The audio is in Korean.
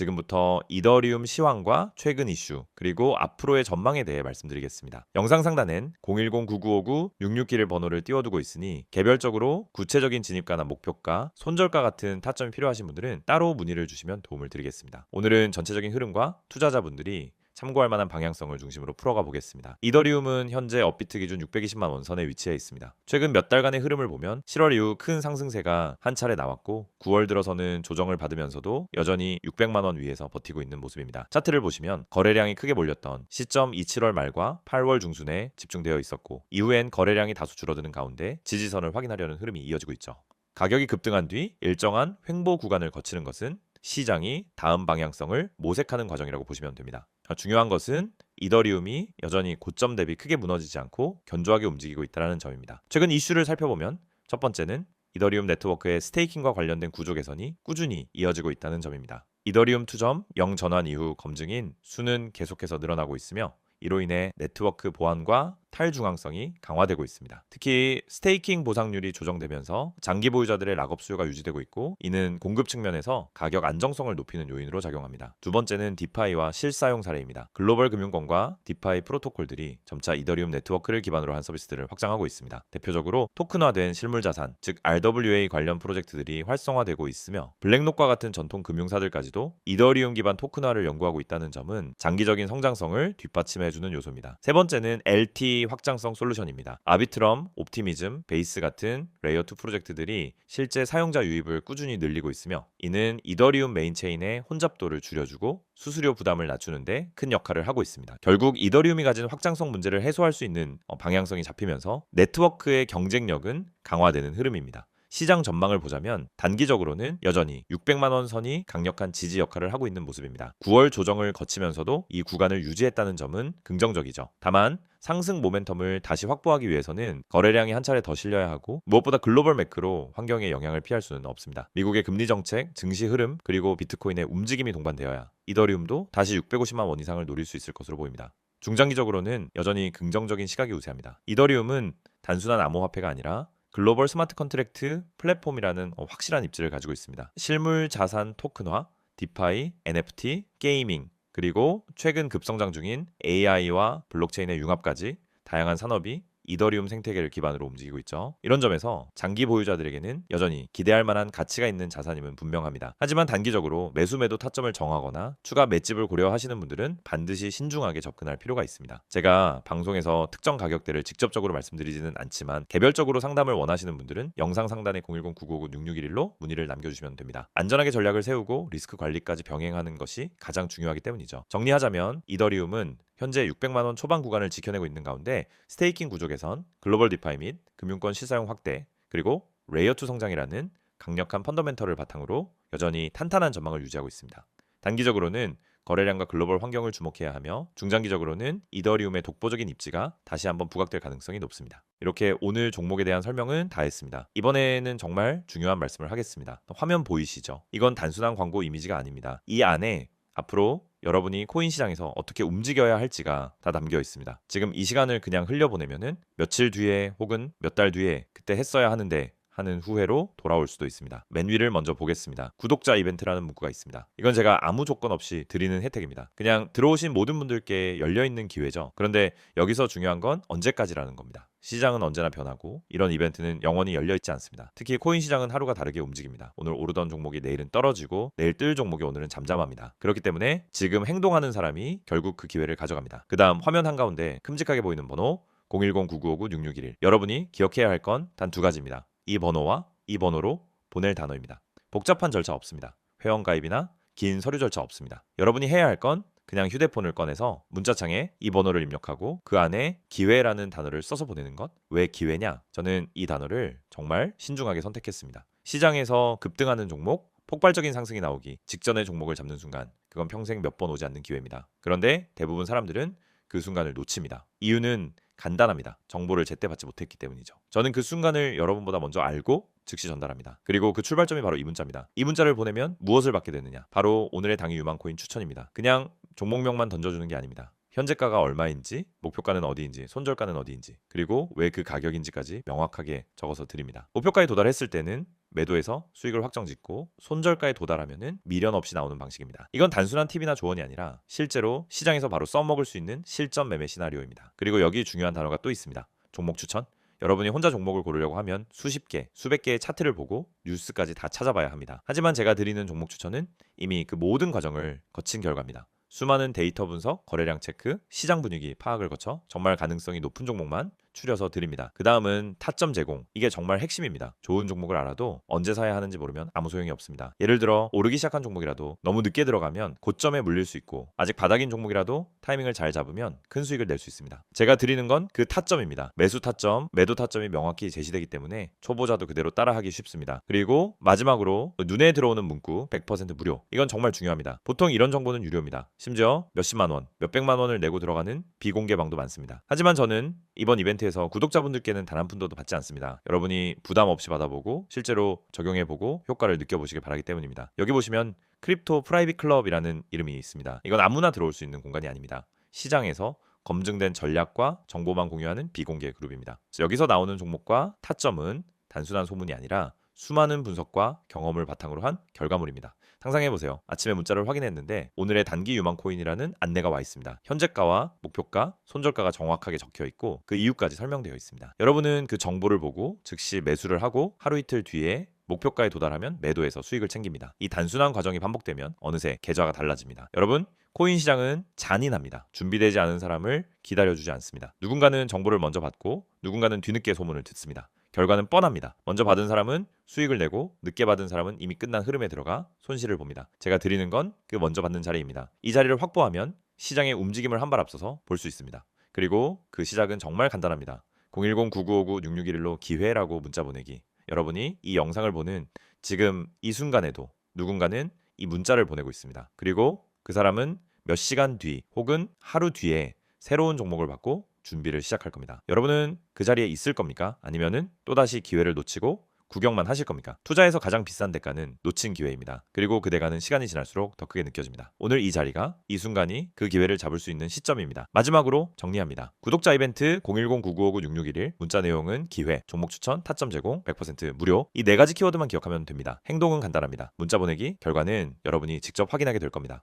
지금부터 이더리움 시황과 최근 이슈 그리고 앞으로의 전망에 대해 말씀드리겠습니다. 영상 상단엔 010-9959-661 번호를 띄워두고 있으니 개별적으로 구체적인 진입가나 목표가, 손절가 같은 타점이 필요하신 분들은 따로 문의를 주시면 도움을 드리겠습니다. 오늘은 전체적인 흐름과 투자자분들이 참고할 만한 방향성을 중심으로 풀어가 보겠습니다. 이더리움은 현재 업비트 기준 620만 원선에 위치해 있습니다. 최근 몇 달간의 흐름을 보면 7월 이후 큰 상승세가 한 차례 나왔고 9월 들어서는 조정을 받으면서도 여전히 600만 원 위에서 버티고 있는 모습입니다. 차트를 보시면 거래량이 크게 몰렸던 시점 27월 말과 8월 중순에 집중되어 있었고 이후엔 거래량이 다소 줄어드는 가운데 지지선을 확인하려는 흐름이 이어지고 있죠. 가격이 급등한 뒤 일정한 횡보 구간을 거치는 것은 시장이 다음 방향성을 모색하는 과정이라고 보시면 됩니다. 아, 중요한 것은 이더리움이 여전히 고점 대비 크게 무너지지 않고 견조하게 움직이고 있다는 점입니다. 최근 이슈를 살펴보면 첫 번째는 이더리움 네트워크의 스테이킹과 관련된 구조 개선이 꾸준히 이어지고 있다는 점입니다. 이더리움 투점 0 전환 이후 검증인 수는 계속해서 늘어나고 있으며 이로 인해 네트워크 보안과 탈중앙성이 강화되고 있습니다. 특히 스테이킹 보상률이 조정되면서 장기 보유자들의 락업 수요가 유지되고 있고 이는 공급 측면에서 가격 안정성을 높이는 요인으로 작용합니다. 두 번째는 디파이와 실사용 사례입니다. 글로벌 금융권과 디파이 프로토콜들이 점차 이더리움 네트워크를 기반으로 한 서비스들을 확장하고 있습니다. 대표적으로 토큰화된 실물 자산, 즉 RWA 관련 프로젝트들이 활성화되고 있으며 블랙록과 같은 전통 금융사들까지도 이더리움 기반 토큰화를 연구하고 있다는 점은 장기적인 성장성을 뒷받침해주는 요소입니다. 세 번째는 LT 확장성 솔루션입니다. 아비트럼, 옵티미즘, 베이스 같은 레이어 2 프로젝트들이 실제 사용자 유입을 꾸준히 늘리고 있으며 이는 이더리움 메인체인의 혼잡도를 줄여주고 수수료 부담을 낮추는데 큰 역할을 하고 있습니다. 결국 이더리움이 가진 확장성 문제를 해소할 수 있는 어, 방향성이 잡히면서 네트워크의 경쟁력은 강화되는 흐름입니다. 시장 전망을 보자면 단기적으로는 여전히 600만 원 선이 강력한 지지 역할을 하고 있는 모습입니다. 9월 조정을 거치면서도 이 구간을 유지했다는 점은 긍정적이죠. 다만 상승 모멘텀을 다시 확보하기 위해서는 거래량이 한 차례 더 실려야 하고 무엇보다 글로벌 매크로 환경에 영향을 피할 수는 없습니다. 미국의 금리 정책, 증시 흐름, 그리고 비트코인의 움직임이 동반되어야 이더리움도 다시 650만 원 이상을 노릴 수 있을 것으로 보입니다. 중장기적으로는 여전히 긍정적인 시각이 우세합니다. 이더리움은 단순한 암호화폐가 아니라 글로벌 스마트 컨트랙트 플랫폼이라는 어, 확실한 입지를 가지고 있습니다. 실물 자산 토큰화, 디파이, NFT, 게이밍, 그리고 최근 급성장 중인 AI와 블록체인의 융합까지 다양한 산업이 이더리움 생태계를 기반으로 움직이고 있죠. 이런 점에서 장기 보유자들에게는 여전히 기대할 만한 가치가 있는 자산임은 분명합니다. 하지만 단기적으로 매수 매도 타점을 정하거나 추가 맷집을 고려하시는 분들은 반드시 신중하게 접근할 필요가 있습니다. 제가 방송에서 특정 가격대를 직접적으로 말씀드리지는 않지만 개별적으로 상담을 원하시는 분들은 영상 상단에 010-999-6611로 문의를 남겨주시면 됩니다. 안전하게 전략을 세우고 리스크 관리까지 병행하는 것이 가장 중요하기 때문이죠. 정리하자면 이더리움은 현재 600만 원 초반 구간을 지켜내고 있는 가운데 스테이킹 구조 개선, 글로벌 디파이 및 금융권 실사용 확대, 그리고 레이어 2 성장이라는 강력한 펀더멘털을 바탕으로 여전히 탄탄한 전망을 유지하고 있습니다. 단기적으로는 거래량과 글로벌 환경을 주목해야 하며 중장기적으로는 이더리움의 독보적인 입지가 다시 한번 부각될 가능성이 높습니다. 이렇게 오늘 종목에 대한 설명은 다 했습니다. 이번에는 정말 중요한 말씀을 하겠습니다. 화면 보이시죠? 이건 단순한 광고 이미지가 아닙니다. 이 안에 앞으로 여러분이 코인 시장에서 어떻게 움직여야 할지가 다 담겨 있습니다. 지금 이 시간을 그냥 흘려보내면은 며칠 뒤에 혹은 몇 달 뒤에 그때 했어야 하는데 하는 후회로 돌아올 수도 있습니다. 맨 위를 먼저 보겠습니다. 구독자 이벤트라는 문구가 있습니다. 이건 제가 아무 조건 없이 드리는 혜택입니다. 그냥 들어오신 모든 분들께 열려 있는 기회죠. 그런데 여기서 중요한 건 언제까지라는 겁니다. 시장은 언제나 변하고 이런 이벤트는 영원히 열려 있지 않습니다. 특히 코인 시장은 하루가 다르게 움직입니다. 오늘 오르던 종목이 내일은 떨어지고 내일 뜰 종목이 오늘은 잠잠합니다. 그렇기 때문에 지금 행동하는 사람이 결국 그 기회를 가져갑니다. 그 다음 화면 한가운데 큼직하게 보이는 번호 010-9959-6611 여러분이 기억해야 할 건 단 두 가지입니다. 이 번호와 이 번호로 보낼 단어입니다. 복잡한 절차 없습니다. 회원가입이나 긴 서류 절차 없습니다. 여러분이 해야 할 건 그냥 휴대폰을 꺼내서 문자창에 이 번호를 입력하고 그 안에 기회라는 단어를 써서 보내는 것. 왜 기회냐? 저는 이 단어를 정말 신중하게 선택했습니다. 시장에서 급등하는 종목, 폭발적인 상승이 나오기 직전의 종목을 잡는 순간 그건 평생 몇 번 오지 않는 기회입니다. 그런데 대부분 사람들은 그 순간을 놓칩니다. 이유는 간단합니다. 정보를 제때 받지 못했기 때문이죠. 저는 그 순간을 여러분보다 먼저 알고 즉시 전달합니다. 그리고 그 출발점이 바로 이 문자입니다. 이 문자를 보내면 무엇을 받게 되느냐? 바로 오늘의 당일 유망 코인 추천입니다. 그냥 종목명만 던져주는 게 아닙니다. 현재가가 얼마인지, 목표가는 어디인지, 손절가는 어디인지, 그리고 왜 그 가격인지까지 명확하게 적어서 드립니다. 목표가에 도달했을 때는 매도해서 수익을 확정 짓고 손절가에 도달하면은 미련 없이 나오는 방식입니다. 이건 단순한 팁이나 조언이 아니라 실제로 시장에서 바로 써먹을 수 있는 실전 매매 시나리오입니다. 그리고 여기 중요한 단어가 또 있습니다. 종목 추천. 여러분이 혼자 종목을 고르려고 하면 수십 개, 수백 개의 차트를 보고 뉴스까지 다 찾아봐야 합니다. 하지만 제가 드리는 종목 추천은 이미 그 모든 과정을 거친 결과입니다. 수많은 데이터 분석, 거래량 체크, 시장 분위기 파악을 거쳐 정말 가능성이 높은 종목만 추려서 드립니다. 그 다음은 타점 제공. 이게 정말 핵심입니다. 좋은 종목을 알아도 언제 사야 하는지 모르면 아무 소용이 없습니다. 예를 들어 오르기 시작한 종목이라도 너무 늦게 들어가면 고점에 물릴 수 있고 아직 바닥인 종목이라도 타이밍을 잘 잡으면 큰 수익을 낼 수 있습니다. 제가 드리는 건 그 타점입니다. 매수 타점, 매도 타점이 명확히 제시되기 때문에 초보자도 그대로 따라하기 쉽습니다. 그리고 마지막으로 눈에 들어오는 문구 100% 무료. 이건 정말 중요합니다. 보통 이런 정보는 유료입니다. 심지어 몇십만 원, 몇백만 원을 내고 들어가는 비공개 방도 많습니다. 하지만 저는 이번 이벤트에서 구독자분들께는 단 한 푼도 받지 않습니다. 여러분이 부담 없이 받아보고 실제로 적용해보고 효과를 느껴보시길 바라기 때문입니다. 여기 보시면 크립토 프라이빗 클럽이라는 이름이 있습니다. 이건 아무나 들어올 수 있는 공간이 아닙니다. 시장에서 검증된 전략과 정보만 공유하는 비공개 그룹입니다. 여기서 나오는 종목과 타점은 단순한 소문이 아니라 수많은 분석과 경험을 바탕으로 한 결과물입니다. 상상해 보세요. 아침에 문자를 확인했는데 오늘의 단기 유망 코인이라는 안내가 와 있습니다. 현재가와 목표가, 손절가가 정확하게 적혀 있고 그 이유까지 설명되어 있습니다. 여러분은 그 정보를 보고 즉시 매수를 하고 하루 이틀 뒤에 목표가에 도달하면 매도해서 수익을 챙깁니다. 이 단순한 과정이 반복되면 어느새 계좌가 달라집니다. 여러분, 코인 시장은 잔인합니다. 준비되지 않은 사람을 기다려주지 않습니다. 누군가는 정보를 먼저 받고 누군가는 뒤늦게 소문을 듣습니다. 결과는 뻔합니다. 먼저 받은 사람은 수익을 내고 늦게 받은 사람은 이미 끝난 흐름에 들어가 손실을 봅니다. 제가 드리는 건 그 먼저 받는 자리입니다. 이 자리를 확보하면 시장의 움직임을 한 발 앞서서 볼 수 있습니다. 그리고 그 시작은 정말 간단합니다. 010-9959-6611로 기회라고 문자 보내기. 여러분이 이 영상을 보는 지금 이 순간에도 누군가는 이 문자를 보내고 있습니다. 그리고 그 사람은 몇 시간 뒤 혹은 하루 뒤에 새로운 종목을 받고 준비를 시작할 겁니다. 여러분은 그 자리에 있을 겁니까? 아니면은 또다시 기회를 놓치고 구경만 하실 겁니까? 투자에서 가장 비싼 대가는 놓친 기회입니다. 그리고 그 대가는 시간이 지날수록 더 크게 느껴집니다. 오늘 이 자리가 이 순간이 그 기회를 잡을 수 있는 시점입니다. 마지막으로 정리합니다. 구독자 이벤트 010-9959-6611 문자 내용은 기회, 종목 추천, 타점 제공, 100% 무료 이 네 가지 키워드만 기억하면 됩니다. 행동은 간단합니다. 문자 보내기, 결과는 여러분이 직접 확인하게 될 겁니다.